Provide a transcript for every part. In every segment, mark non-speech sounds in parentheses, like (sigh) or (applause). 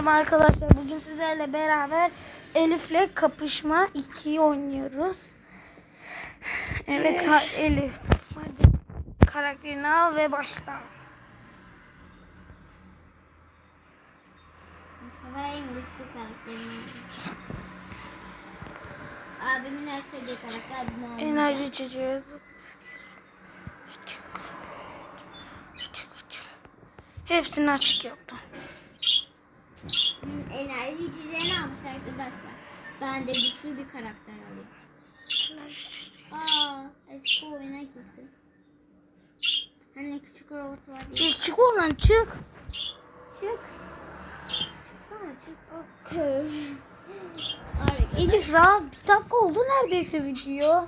merhaba arkadaşlar. Bugün sizlerle beraber Elif'le kapışma 2'yi oynuyoruz. Evet Elif. Hadi karakterini al ve başla. Bu sefer İngilizce karakterini. Abimin en sevdiği karakter ne oldu? Enerji içeceği. Açık. Açık açık. Hepsini açık yaptım. İçeceğini almış arkadaşlar. Ben de güçlü bir karakter alayım. Aa, eski oyuna girdim. Hani küçük robot var. Bir çık oradan çık. Çık. Çıksana çık. Oh. Harika. Elif ya bir dakika oldu neredeyse video.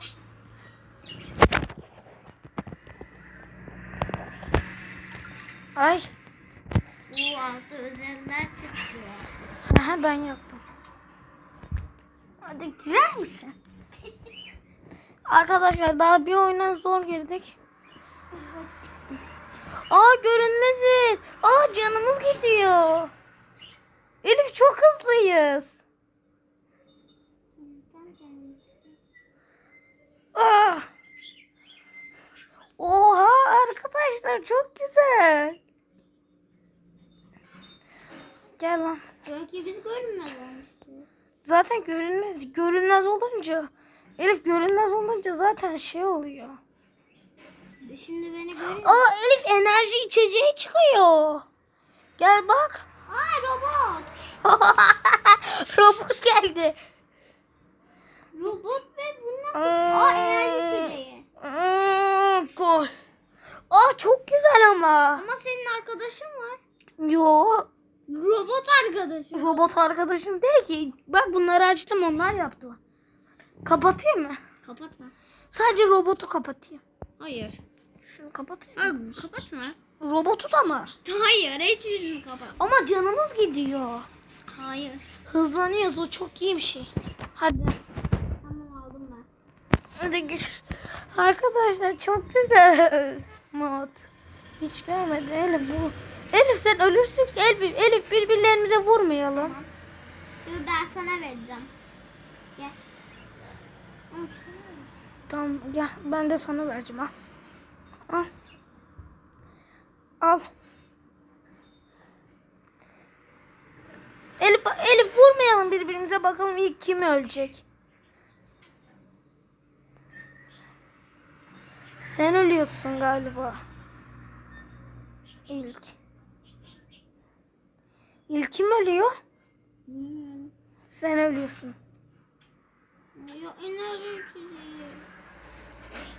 Ay. Bu altta özeller çıktı. Aha ben yaptım. Hadi girer misin? (laughs) Arkadaşlar daha bir oyuna zor girdik. Aa görünmeziz. Aa canımız gidiyor. Elif çok hızlıyız. Ah. Oha arkadaşlar çok güzel. Gel lan. Belki biz görünmez olmuştu. Zaten görünmez. Görünmez olunca Elif görünmez olunca zaten şey oluyor. Şimdi beni görüyor. Aa Elif enerji içeceği çıkıyor. Gel bak. Aa robot. (laughs) Robot geldi. Robot ve bu nasıl? Aa enerji içeceği. Hmm, Gol. Aa çok güzel ama. Ama senin arkadaşın var. Yo Robot arkadaşın. robot arkadaşım değil ki. Bak bunları açtım onlar yaptı. Kapatayım mı? Kapatma. Sadece robotu kapatayım. Hayır. Şunu kapatayım. Aa, kapatma. Robotu da mı? Hayır hiçbirini kapat. Ama canımız gidiyor. Hayır. Hızlanıyoruz o çok iyi bir şey. Hadi. Tamam aldım ben. Hadi gir. Arkadaşlar çok güzel (laughs) mod. Hiç görmedim Elif bu. Elif sen ölürsün ki Elif, Elif birbirlerimize vurmayalım. Ben sana vereceğim. Gel. Oğlum, sana vereceğim. Tamam gel ben de sana vereceğim al. Al. Al. Elif, Elif vurmayalım birbirimize bakalım ilk kim ölecek. Sen ölüyorsun galiba. İlk. İlk kim ölüyor? Hmm. Sen ölüyorsun. Ya enerji.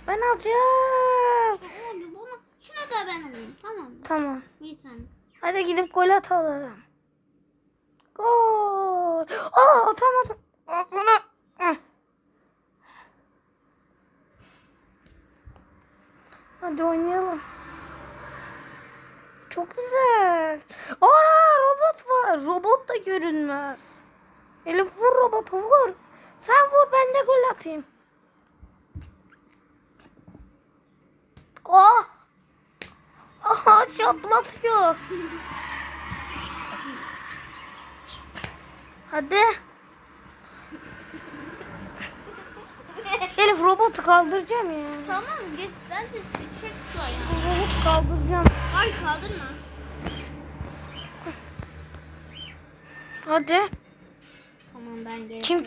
Ben alacağım. Oğlum bunu şunu da ben alayım tamam mı? Tamam. Bir tane. Hadi gidip gol atalım. Gol. Aa atamadım. Hı. Hadi oynayalım. Çok güzel. Ana robot da görünmez. Elif vur robotu vur. Sen vur ben de gol atayım. Ah. Aha çatlatıyor. Hadi. Elif robotu kaldıracağım ya. Tamam geç sen de çek şu ayağını. Robotu kaldıracağım. Ay kaldırma. Hadi. Tamam ben de Kim?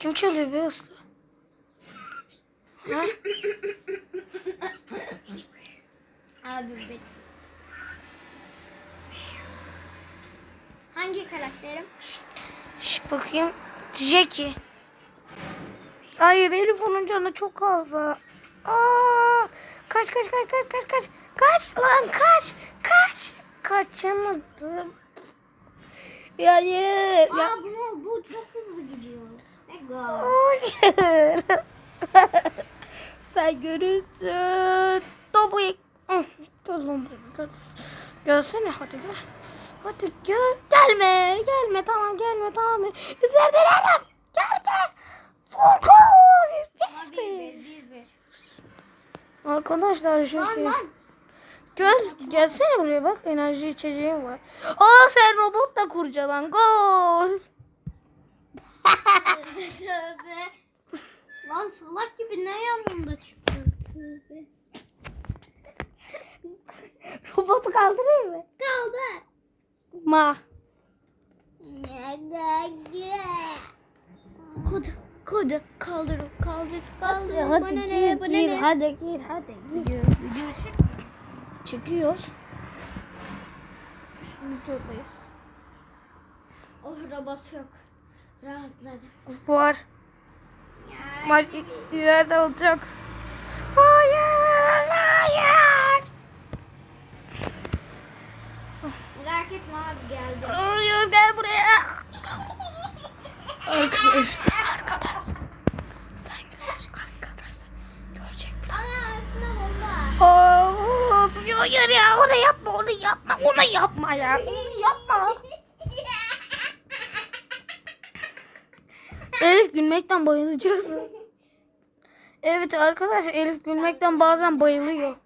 Kim çalıyor be usta? Ha? Abi bek. Hangi karakterim? Şş, bakayım. Jackie. Hayır Elif onun canı çok fazla. Aa, kaç kaç kaç kaç kaç kaç. Kaç lan kaç. Kaç. Kaçamadım. Ya hayır. Ya. Aa bunu bu çok hızlı gidiyor. Ego. Hayır. (laughs) Sen görürsün. Topu gel. Gelsene hadi gel. Hadi gel. Gelme. Gelme tamam gelme tamam. Üzerden adam. Gelme. Ama bir bir bir bir. Arkadaşlar şu Lan şey. lan. Gel, gelsene buraya bak enerji içeceğim var. Aa sen robotla kurcalan gol. Tövbe (laughs) tövbe. Lan salak gibi ne yanımda çıktı? Tövbe. Robotu kaldırayım mı? Kaldı. Ma. Kodu, kodu, kaldır, kaldır, kaldır. Hadi, bana hadi ne, gir, bana gir, ne? hadi gir, hadi gir. Video, video çek. Çekiyoruz. Videodayız. Oh robot yok. Rahatladım. Var. Maç i- ileride olacak. Hayır, hayır. Merak etme abi geldi. Hayır, gel buraya. (laughs) Arkadaşlar. Onu yapma, onu yapma, ya. Onu yapma. Elif gülmekten bayılacaksın. Evet arkadaşlar Elif gülmekten bazen bayılıyor.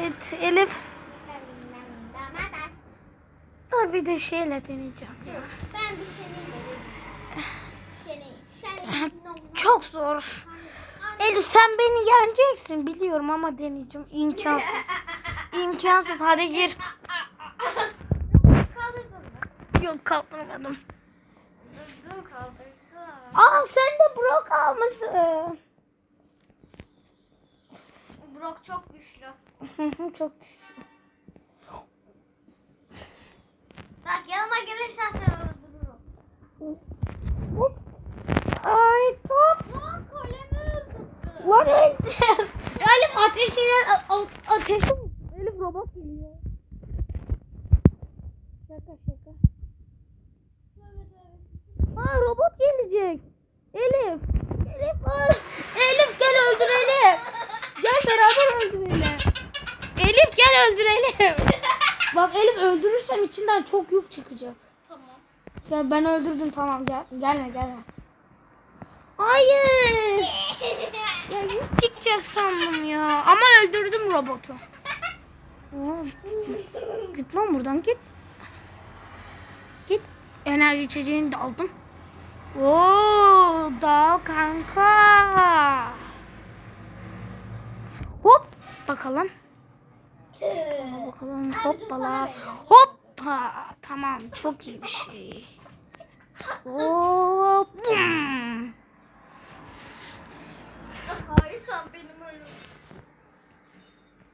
Evet Elif dur bir de şeyle deneyeceğim. Ben bir şey değil. Çok zor. Elif sen beni yeneceksin biliyorum ama deneyeceğim. İmkansız. İmkansız. Hadi gir. Yok kaldırmadım. Kaldırdım kaldırdım. Aa sen de brok almışsın. Brock çok güçlü. (laughs) Çok Bak yanıma gelirsen seni öldürürüm. Ay top. Lan kalemi öldürdü. Lan Elif. Elif ateşine a- ateşi Elif robot geliyor. Şaka şaka. Aa robot gelecek. Elif. Elif ay. Elif gel öldür Elif. Gel beraber öldürelim. Elif gel öldürelim. Bak Elif öldürürsem içinden çok yük çıkacak. Tamam. Ya ben öldürdüm tamam gel gelme gelme. Hayır. (laughs) Ya çıkacak sandım ya. Ama öldürdüm robotu. Git lan buradan git. Git. Enerji içeceğini de aldım. Oo, dal kanka. Hop bakalım. Bakalım hoppala. Hoppa. Tamam çok iyi bir şey. Hop. bum. Hayır sen benim ölüm.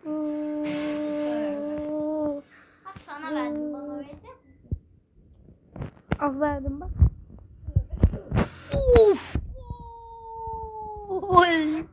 Oo. Hadi sana verdim bana verecek misin? Az verdim bak. Of. Oy.